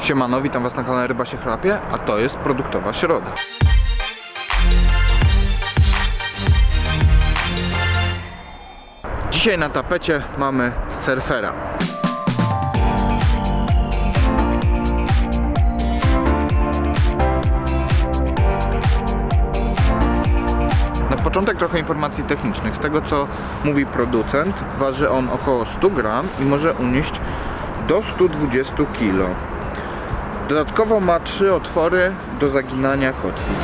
Siemano, witam Was na kanale Ryba się chrapie, a to jest produktowa środa. Dzisiaj na tapecie mamy surfera. Na początek trochę informacji technicznych. Z tego co mówi producent, waży on około 100 gram i może unieść do 120 kg. Dodatkowo ma trzy otwory do zaginania kotwic.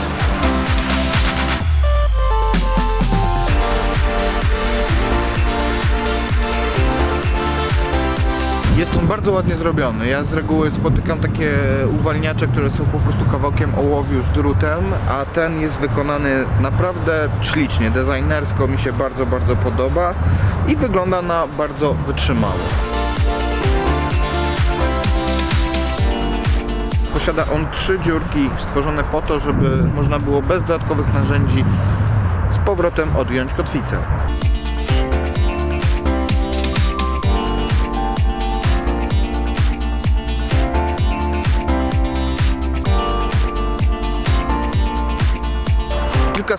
Jest on bardzo ładnie zrobiony. Ja z reguły spotykam takie uwalniacze, które są po prostu kawałkiem ołowiu z drutem, a ten jest wykonany naprawdę ślicznie. Designersko mi się bardzo, bardzo podoba i wygląda na bardzo wytrzymały. Posiada on trzy dziurki stworzone po to, żeby można było bez dodatkowych narzędzi z powrotem odjąć kotwicę.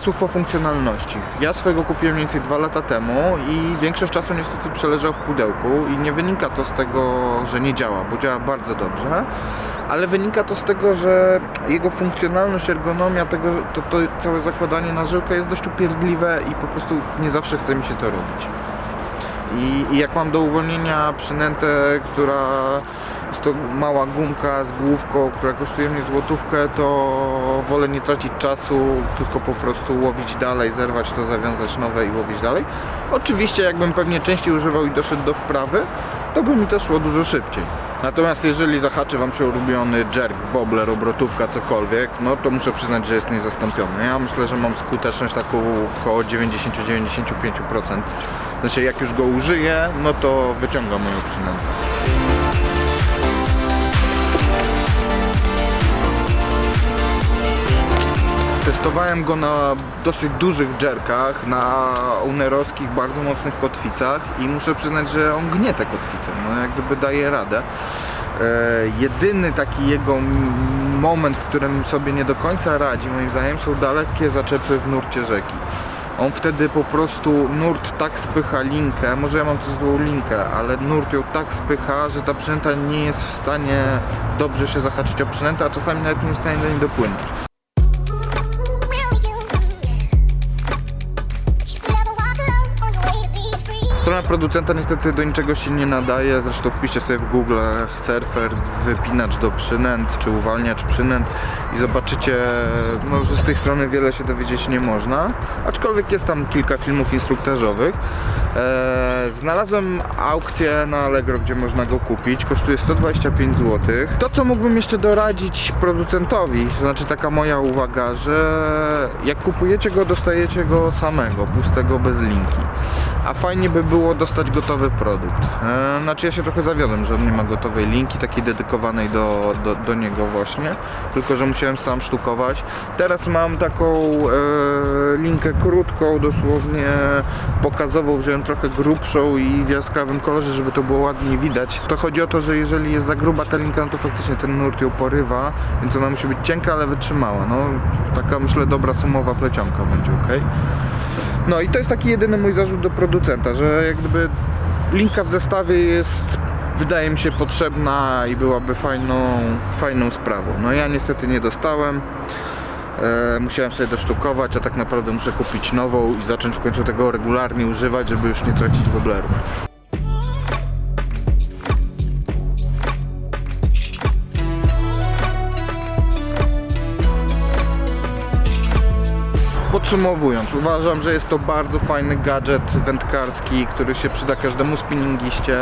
Kilka słów o funkcjonalności. Ja swojego kupiłem mniej więcej dwa lata temu i większość czasu niestety przeleżał w pudełku i nie wynika to z tego, że nie działa, bo działa bardzo dobrze, ale wynika to z tego, że jego funkcjonalność, ergonomia, tego, to, to całe zakładanie na żyłkę jest dość upierdliwe i po prostu nie zawsze chce mi się to robić. I, I jak mam do uwolnienia przynętę, która jest to mała gumka z główką, która kosztuje mnie złotówkę, to wolę nie tracić czasu, tylko po prostu łowić dalej, zerwać to, zawiązać nowe i łowić dalej. Oczywiście jakbym pewnie częściej używał i doszedł do wprawy, to by mi to szło dużo szybciej. Natomiast jeżeli zahaczy Wam się ulubiony jerk, wobbler, obrotówka, cokolwiek, no to muszę przyznać, że jest niezastąpiony. Ja myślę, że mam skuteczność taką około 90-95%. Znaczy jak już go użyję, no to wyciągam moją przynętę. Testowałem go na dosyć dużych jerkach, na unerowskich, bardzo mocnych kotwicach i muszę przyznać, że on gnie te kotwice, no jak gdyby daje radę. E, jedyny taki jego moment, w którym sobie nie do końca radzi, moim zdaniem, są dalekie zaczepy w nurcie rzeki. On wtedy po prostu nurt tak spycha linkę, może ja mam tu złą linkę, ale nurt ją tak spycha, że ta przynęta nie jest w stanie dobrze się zahaczyć o przynętę, a czasami nawet nie jest w stanie do niej dopłynąć. Strona producenta niestety do niczego się nie nadaje, zresztą wpiszcie sobie w Google surfer, wypinacz do przynęt, czy uwalniacz przynęt i zobaczycie, no, z tej strony wiele się dowiedzieć nie można, aczkolwiek jest tam kilka filmów instruktażowych. Eee, znalazłem aukcję na Allegro, gdzie można go kupić, kosztuje 125 zł. To co mógłbym jeszcze doradzić producentowi, to znaczy taka moja uwaga, że jak kupujecie go, dostajecie go samego, pustego, bez linki. A fajnie by było dostać gotowy produkt. E, znaczy ja się trochę zawiodłem, że on nie ma gotowej linki takiej dedykowanej do, do, do niego właśnie, tylko że musiałem sam sztukować. Teraz mam taką e, linkę krótką, dosłownie pokazową, wziąłem trochę grubszą i w jaskrawym kolorze, żeby to było ładniej widać. To chodzi o to, że jeżeli jest za gruba ta linka, no to faktycznie ten nurt ją porywa, więc ona musi być cienka, ale wytrzymała. No, taka myślę dobra sumowa plecionka będzie ok. No i to jest taki jedyny mój zarzut do producenta, że jak gdyby linka w zestawie jest wydaje mi się potrzebna i byłaby fajną, fajną sprawą. No ja niestety nie dostałem. E, musiałem sobie dosztukować, a tak naprawdę muszę kupić nową i zacząć w końcu tego regularnie używać, żeby już nie tracić woblerów. Podsumowując, uważam, że jest to bardzo fajny gadżet wędkarski, który się przyda każdemu spinningiście.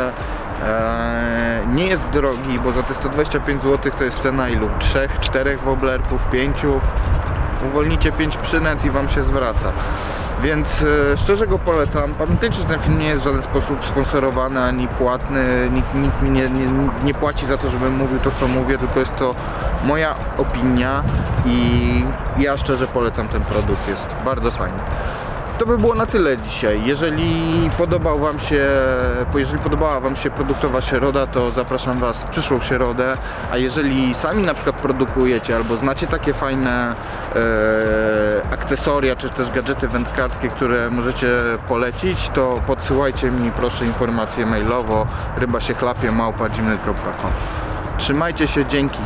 Eee, nie jest drogi, bo za te 125 zł to jest cena ilu? 3, 4 woblerków, 5. Uwolnicie 5 przynęt i Wam się zwraca. Więc e, szczerze go polecam. Pamiętajcie, że ten film nie jest w żaden sposób sponsorowany ani płatny. Nikt, nikt mi nie, nie, nie płaci za to, żebym mówił to, co mówię, tylko jest to moja opinia i ja szczerze polecam ten produkt. Jest bardzo fajny. To by było na tyle dzisiaj. Jeżeli podobał Wam się, jeżeli podobała Wam się produktowa środa, to zapraszam Was w przyszłą środę. A jeżeli sami na przykład produkujecie albo znacie takie fajne e, akcesoria czy też gadżety wędkarskie, które możecie polecić, to podsyłajcie mi proszę informacje mailowo ryba się chlapie małpa. Trzymajcie się, dzięki.